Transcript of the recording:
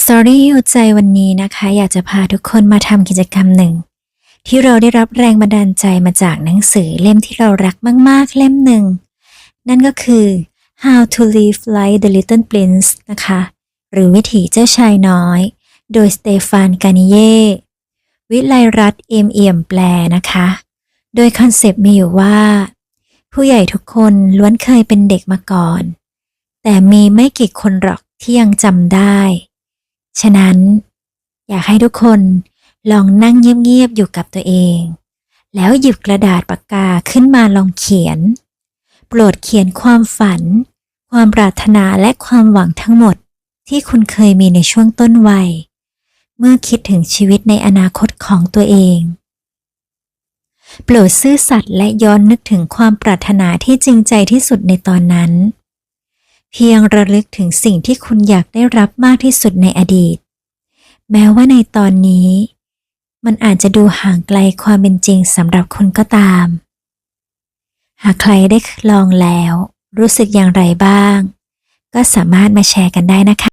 Story หิวใจวันนี้นะคะ อยากจะพาทุกคนมาทำกิจกรรมหนึ่ง ที่เราได้รับแรงบันดาลใจมาจากหนังสือเล่มที่เรารักมาก ๆ เล่มหนึ่ง นั่นก็คือ How to Live Like the Little Prince นะคะ หรือวิถีเจ้าชายน้อย โดยสเตฟานกานิเย่วิไลรัตเอมเอี่ยมแปลนะคะ โดยคอนเซปต์มีอยู่ว่า ผู้ใหญ่ทุกคนล้วนเคยเป็นเด็กมาก่อน แต่มีไม่กี่คนหรอกที่ยังจำได้ ฉะนั้น อยากให้ทุกคนลองนั่งเงียบๆอยู่กับตัวเอง แล้วหยิบกระดาษปากกาขึ้นมาลองเขียน โปรดเขียนความฝัน ความปรารถนาและความหวังทั้งหมดที่คุณเคยมีในช่วงต้นวัย เมื่อคิดถึงชีวิตในอนาคตของตัวเอง โปรดซื่อสัตย์และย้อนนึกถึงความปรารถนาที่จริงใจที่สุดในตอนนั้น เพียงระลึกถึงสิ่งที่คุณอยากได้รับมากที่สุดในอดีต แม้ว่าในตอนนี้ มันอาจจะดูห่างไกลความเป็นจริงสำหรับคุณก็ตาม หากใครได้ลองแล้ว รู้สึกอย่างไรบ้าง ก็สามารถมาแชร์กันได้นะคะ